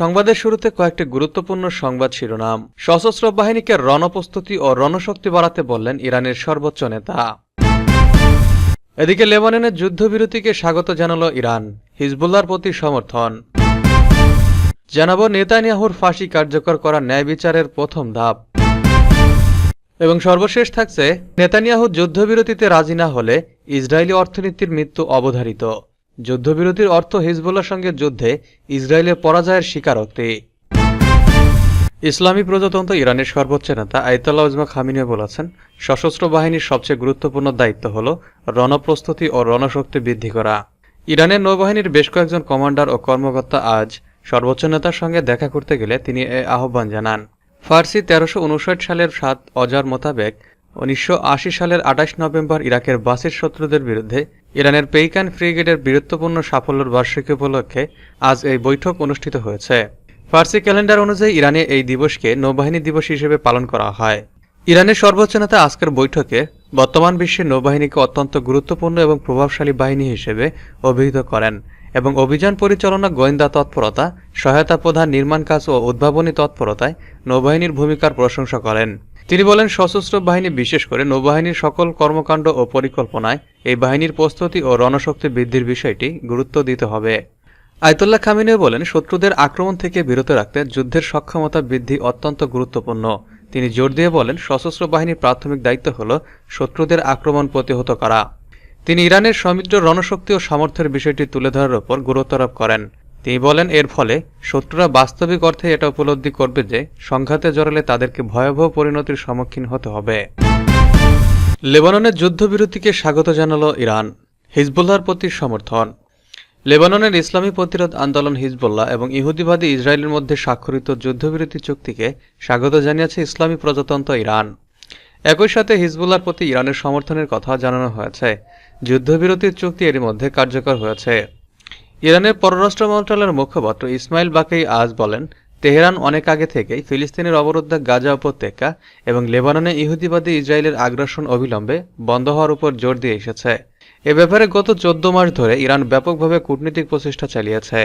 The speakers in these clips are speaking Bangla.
সংবাদের শুরুতে কয়েকটি গুরুত্বপূর্ণ সংবাদ শিরোনাম। সশস্ত্র বাহিনীকে রণপ্রস্তুতি ও রণশক্তি বাড়াতে বললেন ইরানের সর্বোচ্চ নেতা। এদিকে লেবাননের যুদ্ধবিরতিকে স্বাগত জানালো ইরান হিজবুল্লার প্রতি সমর্থন। জানাব নেতানিয়াহুর ফাঁসি কার্যকর করা ন্যায় বিচারের প্রথম ধাপ। এবং সর্বশেষ থাকছে, নেতানিয়াহু যুদ্ধবিরতিতে রাজি না হলে ইসরায়েলি অর্থনীতির মৃত্যু অবধারিত। যুদ্ধবিরতির অর্থ হিজবুল্লার সঙ্গে যুদ্ধে ইসরায়েলের পরাজয়ের স্বীকারোক্তি। ইসলামী প্রজাতন্ত্র ইরানের সর্বোচ্চ নেতা আয়তাল্লাহ উজমা খামিনিও বলেছেন, সশস্ত্র বাহিনীর সবচেয়ে গুরুত্বপূর্ণ দায়িত্ব হল রণপ্রস্তুতি ও রণশক্তি বৃদ্ধি করা। ইরানের নৌবাহিনীর বেশ কয়েকজন কমান্ডার ও কর্মকর্তা আজ সর্বোচ্চ নেতার সঙ্গে দেখা করতে গেলে তিনি এ আহ্বান জানান। ফার্সি তেরোশো সালের সাত অজার মোতাবেক উনিশশো আশি সালের আঠাশ নভেম্বর ইরাকের বাসির শত্রুদের বিরুদ্ধে ইরানের পেইকান ফ্রিগেডের বীরত্বপূর্ণ সাফল্যের বার্ষিকী উপলক্ষে আজ এই বৈঠক অনুষ্ঠিত হয়েছে। ফার্সি ক্যালেন্ডার অনুযায়ী ইরানে এই দিবসকে নৌবাহিনী দিবস হিসেবে পালন করা হয়। ইরানের সর্বোচ্চ নেতা আজকের বৈঠকে বর্তমান বিশ্বে নৌবাহিনীকে অত্যন্ত গুরুত্বপূর্ণ এবং প্রভাবশালী বাহিনী হিসেবে অভিহিত করেন এবং অভিযান পরিচালনা গোয়েন্দা তৎপরতা, সহায়তা প্রধান নির্মাণ কাজ ও উদ্ভাবনী তৎপরতায় নৌবাহিনীর ভূমিকার প্রশংসা করেন। তিনি বলেন, সশস্ত্র বাহিনী, বিশেষ করে নৌবাহিনীর সকল কর্মকাণ্ড ও পরিকল্পনায় এই বাহিনীর প্রস্তুতি ও রণশক্তি বৃদ্ধির বিষয়টি গুরুত্ব দিতে হবে। আয়তুল্লাহ খামিনীও বলেন, শত্রুদের আক্রমণ থেকে বিরত রাখতে যুদ্ধের সক্ষমতা বৃদ্ধি অত্যন্ত গুরুত্বপূর্ণ। তিনি জোর দিয়ে বলেন, সশস্ত্র বাহিনীর প্রাথমিক দায়িত্ব হল শত্রুদের আক্রমণ প্রতিহত করা। তিনি ইরানের সমৃদ্ধ রণশক্তি ও সামর্থ্যের বিষয়টি তুলে ধরার ওপর গুরুত্বারোপ করেন। তিনি বলেন, এর ফলে শত্রুরা বাস্তবিক অর্থে এটা উপলব্ধি করবে যে সংঘাতে জড়ালে তাদেরকে ভয়াবহ পরিণতির সম্মুখীন হতে হবে। লেবাননের যুদ্ধবিরতিকে স্বাগত জানালো ইরান। হিজবুল্লাহর প্রতি সমর্থন। লেবাননের ইসলামী প্রতিরোধ আন্দোলন হিজবুল্লাহ এবং ইহুদিবাদী ইসরায়েলের মধ্যে স্বাক্ষরিত যুদ্ধবিরতি চুক্তিকে স্বাগত জানিয়েছে ইসলামী প্রজাতন্ত্র ইরান। একই সাথে হিজবুল্লাহর প্রতি ইরানের সমর্থনের কথা জানানো হয়েছে। যুদ্ধবিরতির চুক্তি এর মধ্যে কার্যকর হয়েছে। ইরানের পররাষ্ট্র মন্ত্রণালয়ের মুখপাত্র ইসমাইল বাকেই আজ বলেন, তেহরান অনেক আগে থেকেই ফিলিস্তিনের অবরুদ্ধ গাজা উপত্যকা এবং লেবাননে ইহুদিবাদী ইসরায়েলের আগ্রাসন অবিলম্বে বন্ধ হওয়ার উপর জোর দিয়ে এসেছে। এ ব্যাপারে গত চোদ্দ মাস ধরে ইরান ব্যাপকভাবে কূটনৈতিক প্রচেষ্টা চালিয়েছে।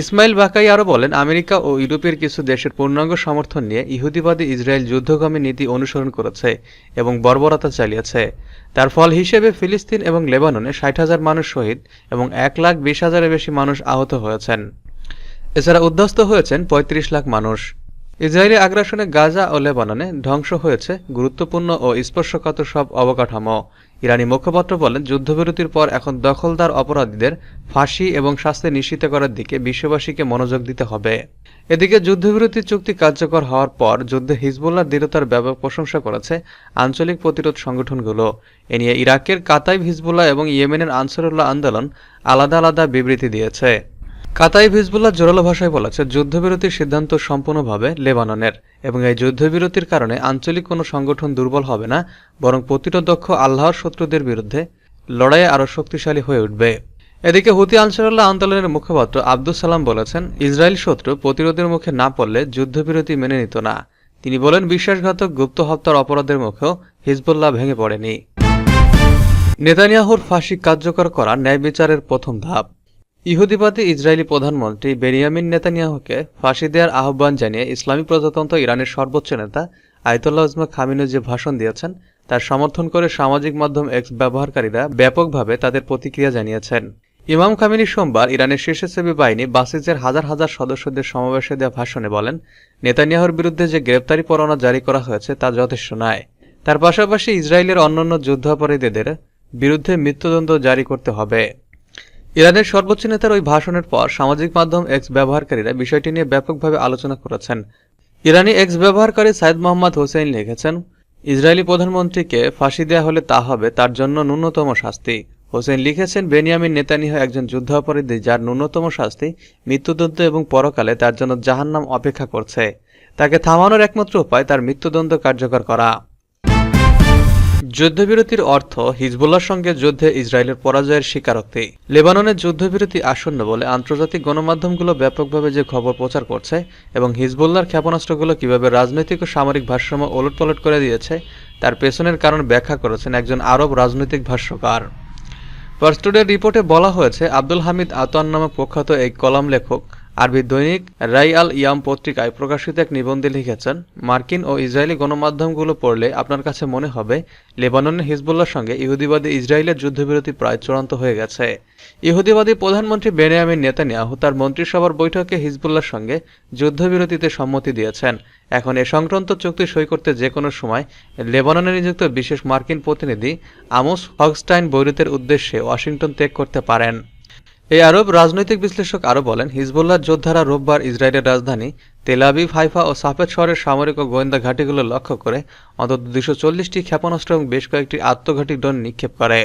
ইসমাইল বাকাই আরও বলেন, আমেরিকা ও ইউরোপের কিছু দেশের পূর্ণাঙ্গ সমর্থন নিয়ে ইহুদিবাদী ইসরায়েল যুদ্ধগামী নীতি অনুসরণ করেছে এবং বর্বরতা চালিয়েছে। তার ফল হিসেবে ফিলিস্তিন এবং লেবাননে ষাট হাজার মানুষ শহীদ এবং এক লাখ বিশ হাজারের বেশি মানুষ আহত হয়েছেন। এছাড়া উদ্ধস্ত হয়েছেন ৩৫ লাখ মানুষ। ইসরায়েলি আগ্রাসনে গাজা ও লেবাননে ধ্বংস হয়েছে গুরুত্বপূর্ণ ও স্পর্শকাতর সব অবকাঠামো। ইরানি মুখপাত্র বলেন, যুদ্ধবিরতির পর এখন দখলদার অপরাধীদের ফাঁসি এবং শাস্তি নিশ্চিত করার দিকে বিশ্ববাসীকে মনোযোগ দিতে হবে। এদিকে যুদ্ধবিরতি চুক্তি কার্যকর হওয়ার পর যুদ্ধে হিজবুল্লাহর দৃঢ়তার ব্যাপক প্রশংসা করেছে আঞ্চলিক প্রতিরোধ সংগঠনগুলো। এ নিয়ে ইরাকের কাতাইব হিজবুল্লাহ এবং ইয়েমেনের আনসারুল্লাহ আন্দোলন আলাদা আলাদা বিবৃতি দিয়েছে। কাতাইব হিজবুল্লাহ জোরালো ভাষায় বলেছে, যুদ্ধবিরতির সিদ্ধান্ত সম্পূর্ণভাবে লেবাননের এবং এই যুদ্ধবিরতির কারণে আঞ্চলিক কোনো সংগঠন দুর্বল হবে না, বরং প্রতিরোধক্ষ আল্লাহর শত্রুদের বিরুদ্ধে লড়াইয়ে আরও শক্তিশালী হয়ে উঠবে। এদিকে হুতি আনসারুল্লাহ আন্দোলনের মুখপাত্র আব্দুল সালাম বলেছেন, ইসরায়েল শত্রু প্রতিরোধের মুখে না পড়লে যুদ্ধবিরতি মেনে নিত না। তিনি বলেন, বিশ্বাসঘাতক গুপ্ত হত্যার অপরাধের মুখেও হিজবুল্লাহ ভেঙে পড়েনি। নেতানিয়াহুর ফাঁসি কার্যকর করা ন্যায় বিচারের প্রথম ধাপ। ইহুদিবাদী ইসরায়েলি প্রধানমন্ত্রী বেনিয়ামিন নেতানিয়াহুকে ফাঁসি দেওয়ার আহ্বান জানিয়ে ইসলামী প্রজাতন্ত্র ইরানের সর্বোচ্চ নেতা আয়তুল্লাহ ইসমা খামিনু যে ভাষণ দিয়েছেন, তার সমর্থন করে সামাজিক মাধ্যম এক্স ব্যবহারকারীরা ব্যাপকভাবে তাদের প্রতিক্রিয়া জানিয়েছেন। ইমাম খামিনি সোমবার ইরানের শীর্ষসেবী বাহিনী বাসিজের হাজার হাজার সদস্যদের সমাবেশে দেওয়া ভাষণে বলেন, নেতানিয়াহুর বিরুদ্ধে যে গ্রেপ্তারি পরোয়ানা জারি করা হয়েছে তা যথেষ্ট নয়। তার পাশাপাশি ইসরায়েলের অন্যান্য যুদ্ধাপরাধীদের বিরুদ্ধে মৃত্যুদণ্ড জারি করতে হবে। ইরানের সর্বোচ্চ নেতার ওই ভাষণের পর সামাজিক মাধ্যম এক্স ব্যবহারকারীরা বিষয়টি নিয়ে ব্যাপকভাবে আলোচনা করেছেন। ইরানি এক্স ব্যবহারকারী সাইদ মোহাম্মদ হোসেন লিখেছেন, ইসরায়েলি প্রধানমন্ত্রীকে ফাঁসি দেওয়া হলে তা হবে তার জন্য ন্যূনতম শাস্তি। হোসেন লিখেছেন, বেনিয়ামিন নেতানিহ একজন যুদ্ধাপরাধী যার ন্যূনতম শাস্তি মৃত্যুদণ্ড এবং পরকালে তার জন্য জাহান্নাম অপেক্ষা করছে। তাকে থামানোর একমাত্র উপায় তার মৃত্যুদণ্ড কার্যকর করা। যুদ্ধবিরতির অর্থ হিজবুল্লার সঙ্গে যুদ্ধে ইসরায়েলের পরাজয়ের স্বীকারোক্তি। লেবাননের যুদ্ধবিরতি আসন্ন বলে আন্তর্জাতিক গণমাধ্যমগুলো ব্যাপকভাবে যে খবর প্রচার করছে এবং হিজবুল্লার ক্ষেপণাস্ত্রগুলো কীভাবে রাজনৈতিক ও সামরিক ভারসাম্য ওলটপালট করে দিয়েছে, তার পেছনের কারণ ব্যাখ্যা করেছেন একজন আরব রাজনৈতিক ভাষ্যকার। পার্স্টুডের রিপোর্টে বলা হয়েছে, আব্দুল হামিদ আতোয়ান নামক প্রখ্যাত এই কলাম লেখক আরবি দৈনিক রাই আল ইয়াম পত্রিকায় প্রকাশিত এক নিবন্ধে লিখেছেন, মার্কিন ও ইসরায়েলি গণমাধ্যমগুলো পড়লে আপনার কাছে মনে হবে লেবাননের হিজবুল্লার সঙ্গে ইহুদিবাদী ইসরায়েলের যুদ্ধবিরতি প্রায় চূড়ান্ত হয়ে গেছে। ইহুদিবাদী প্রধানমন্ত্রী বেনিয়ামিন নেতানিয়াহু তার মন্ত্রিসভার বৈঠকে হিজবুল্লার সঙ্গে যুদ্ধবিরতিতে সম্মতি দিয়েছেন। এখন এ সংক্রান্ত চুক্তি সই করতে যে কোনো সময় লেবাননে নিযুক্ত বিশেষ মার্কিন প্রতিনিধি আমোস হকস্টাইন বৈরুতের উদ্দেশ্যে ওয়াশিংটন ত্যাগ করতে পারেন। এই আরব রাজনৈতিক বিশ্লেষক আরও বলেন, হিজবুল্লাহ যোদ্ধারা রোববার ইসরায়েলের রাজধানী তেলাবিব হাইফা ও সাফেদ শহরের সামরিক ও গোয়েন্দা ঘাঁটিগুলো লক্ষ্য করে অন্তত দুশো চল্লিশটি ক্ষেপণাস্ত্র এবং বেশ কয়েকটি আত্মঘাতী ড্রোন নিক্ষেপ করে।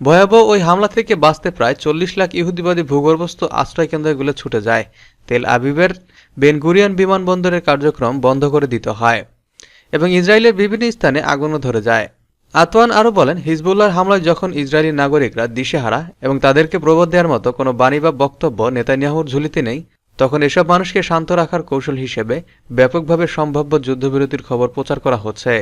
ভয়াবহ ওই হামলা থেকে বাঁচতে প্রায় চল্লিশ লাখ ইহুদিবাদী ভূগর্ভস্থ আশ্রয়কেন্দ্রগুলো ছুটে যায়। তেল আবিবের বেনগুরিয়ান বিমানবন্দরের কার্যক্রম বন্ধ করে দিতে হয় এবং ইসরায়েলের বিভিন্ন স্থানে আগুনও ধরে যায়। আতওয়ান আরও বলেন, হিজবুল্লাহর হামলায় যখন ইসরায়েলি নাগরিকরা দিশেহারা এবং তাদেরকে প্রবোধ দেওয়ার মতো কোনো বাণী বা বক্তব্য নেতানিয়াহুর ঝুলিতে নেই, তখন এসব মানুষকে শান্ত রাখার কৌশল হিসেবে ব্যাপকভাবে সম্ভাব্য যুদ্ধবিরতির খবর প্রচার করা হচ্ছে।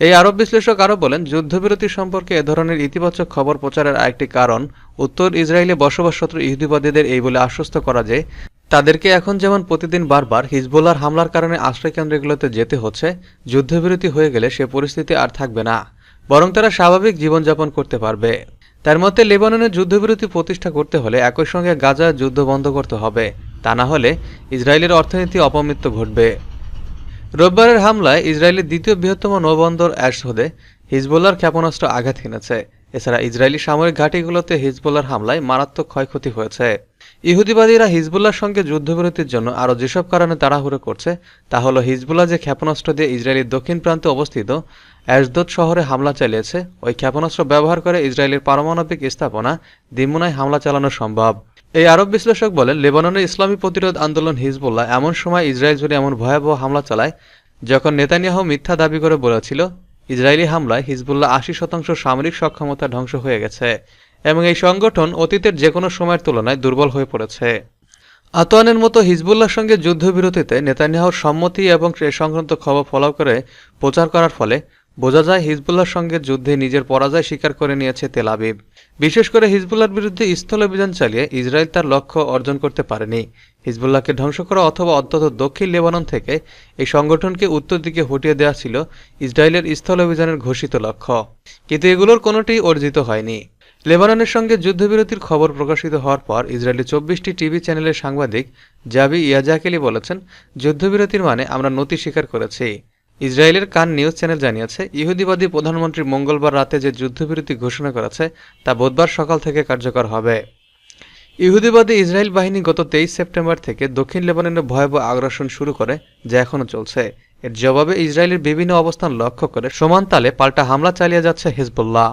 এই আরব বিশ্লেষক আরও বলেন, যুদ্ধবিরতি সম্পর্কে এ ধরনের ইতিবাচক খবর প্রচারের আরেকটি কারণ উত্তর ইসরায়েলে বসবাসরত ইহুদিবাদীদের এই বলে আশ্বস্ত করা যে, তাদেরকে এখন যেমন প্রতিদিন বারবার হিজবুল্লাহর হামলার কারণে আশ্রয়কেন্দ্রগুলোতে যেতে হচ্ছে, যুদ্ধবিরতি হয়ে গেলে সে পরিস্থিতি আর থাকবে না। বরং তারা স্বাভাবিক জীবনযাপন করতে পারবে। তার মতে, লেবাননের যুদ্ধবিরতি প্রতিষ্ঠা করতে হলে একই সঙ্গে গাজার যুদ্ধ বন্ধ করতে হবে। তা না হলে ইসরায়েলের অর্থনীতি অপমৃত্যু ঘটবে। রোববারের হামলায় ইসরায়েলের দ্বিতীয় বৃহত্তম নৌবন্দর অ্যাশহদে হিজবুল্লার ক্ষেপণাস্ত্র আঘাত হেনেছে। এছাড়া ইসরায়েলি সামরিক ঘাঁটিগুলোতে হিজবুল্লার হামলায় মারাত্মক ক্ষয়ক্ষতি হয়েছে। ইহুদিবাদীরা হিজবুল্লার সঙ্গে যুদ্ধবিরতির জন্য আরও যেসব কারণে তাড়াহুড়ো করছে, তা হলো হিজবুল্লাহ যে ক্ষেপণাস্ত্র দিয়ে ইসরায়েলের দক্ষিণ প্রান্তে অবস্থিত অ্যাশদোদ শহরে হামলা চালিয়েছে, ওই ক্ষেপণাস্ত্র ব্যবহার করে ইসরায়েলের পারমাণবিক স্থাপনা দিমুনায় হামলা চালানো সম্ভব। এই আরব বিশ্লেষক বলেন, লেবাননের ইসলামী প্রতিরোধ আন্দোলন হিজবুল্লাহ এমন সময় ইসরায়েল জুড়ে এমন ভয়াবহ হামলা চালায়, যখন নেতানিয়াহ মিথ্যা দাবি করে বলেছিল, ইসরায়েলি হামলায় হিজবুল্লাহ আশি শতাংশ সামরিক সক্ষমতা ধ্বংস হয়ে গেছে। এবং এই সংগঠন অতীতের যে কোনো সময়ের তুলনায় দুর্বল হয়ে পড়েছে। আতোয়ানের মতো হিজবুল্লাহর সঙ্গে যুদ্ধবিরতিতে নেতানিয়াহুর সম্মতি এবং সে সংক্রান্ত খবর ফলো করে প্রচার করার ফলে বোঝা যায় হিজবুল্লাহর সঙ্গে যুদ্ধে নিজের পরাজয় স্বীকার করে নিয়েছে তেল আবিব। বিশেষ করে হিজবুল্লাহর বিরুদ্ধে স্থল অভিযান চালিয়ে ইসরায়েল তার লক্ষ্য অর্জন করতে পারেনি। হিজবুল্লাহকে ধ্বংস করা অথবা অন্তত দক্ষিণ লেবানন থেকে এই সংগঠনকে উত্তর দিকে হটিয়ে দেওয়া ছিল ইসরায়েলের স্থল অভিযানের ঘোষিত লক্ষ্য। কিন্তু এগুলোর কোনোটি অর্জিত হয়নি। লেবাননের সঙ্গে যুদ্ধবিরতির খবর প্রকাশিত হওয়ার পর ইসরায়েলি চব্বিশটি টিভি চ্যানেলের সাংবাদিক জাবি ইয়াজাকেলি বলেছেন, যুদ্ধবিরতির মানে আমরা নতি স্বীকার করেছি। ইসরায়েলের কান নিউজ চ্যানেল জানিয়েছে, ইহুদিবাদী প্রধানমন্ত্রী মঙ্গলবার রাতে যে যুদ্ধবিরতি ঘোষণা করেছে, তা বুধবার সকাল থেকে কার্যকর হবে। ইহুদিবাদী ইসরায়েল বাহিনী গত তেইশ সেপ্টেম্বর থেকে দক্ষিণ লেবাননে ভয়াবহ আগ্রাসন শুরু করে, যা এখনও চলছে। এর জবাবে ইসরায়েলের বিভিন্ন অবস্থান লক্ষ্য করে সমান তালে পাল্টা হামলা চালিয়ে যাচ্ছে হিজবুল্লাহ।